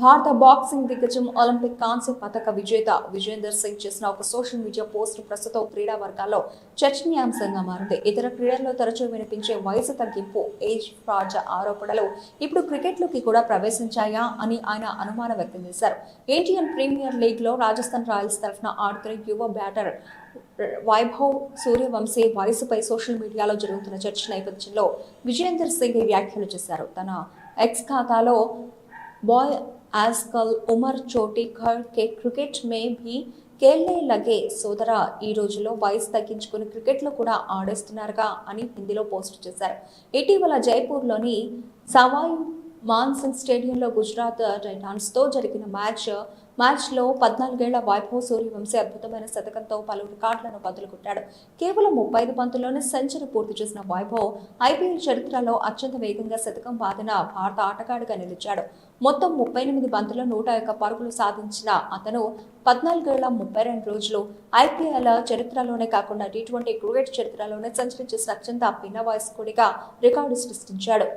భారత బాక్సింగ్ దిగ్గజం ఒలింపిక్ కాంస్య పథక విజేత విజేందర్ సింగ్ చేసిన ఒక సోషల్ మీడియా పోస్ట్ ప్రస్తుతం క్రీడా వర్గాల్లో చర్చనీయాంశంగా మారింది. ఇతర క్రీడల్లో తరచూ వినిపించే వయసు తగ్గింపు ఏజ్ ఫ్రాడ్ ఆరోపణలు ఇప్పుడు క్రికెట్లోకి కూడా ప్రవేశించాయా అని ఆయన అనుమానం వ్యక్తం చేశారు. ఇండియన్ ప్రీమియర్ లీగ్లో రాజస్థాన్ రాయల్స్ తరఫున ఆడుతున్న యువ బ్యాటర్ వైభవ్ సూర్యవంశీ వయసుపై సోషల్ మీడియాలో జరుగుతున్న చర్చ నేపథ్యంలో విజయేందర్ సింగ్ వ్యాఖ్యలు చేశారు. తన ఎక్స్ ఖాతాలో బాయ్ आजकल उमर छोटी घर के क्रिकेट में भी కేళ్లే లగే సోదర ఈ రోజుల్లో వయసు తగ్గించుకుని క్రికెట్లో కూడా ఆడేస్తున్నారుగా అని హిందీలో పోస్ట్ చేశారు ఇటీవల జైపూర్లోని సవాయ్ మాన్సింగ్ స్టేడియంలో గుజరాత్ టైటాన్స్తో జరిగిన మ్యాచ్ మ్యాచ్లో పద్నాలుగేళ్ళ వైభవ్ సూర్యవంశీ అద్భుతమైన శతకంతో పలు రికార్డులను బదులుకొట్టాడు కేవలం ముప్పై ఐదు పంతుల్లోనే సెంచరీ పూర్తి చేసిన వైభవ్ ఐపీఎల్ చరిత్రలో అత్యంత వేగంగా శతకం బాధిన భారత ఆటగాడిగా నిలిచాడు. మొత్తం ముప్పై ఎనిమిది బంతుల్లో నూట యొక్క పరుగులు సాధించిన అతను పద్నాలుగేళ్ళ ముప్పై రెండు రోజులు ఐపీఎల్ చరిత్రలోనే కాకుండా టీ ట్వంటీ క్రికెట్ చరిత్రలోనే సెంచరీ చేసిన అత్యంత పిన్న వయస్కుడిగా రికార్డు సృష్టించాడు.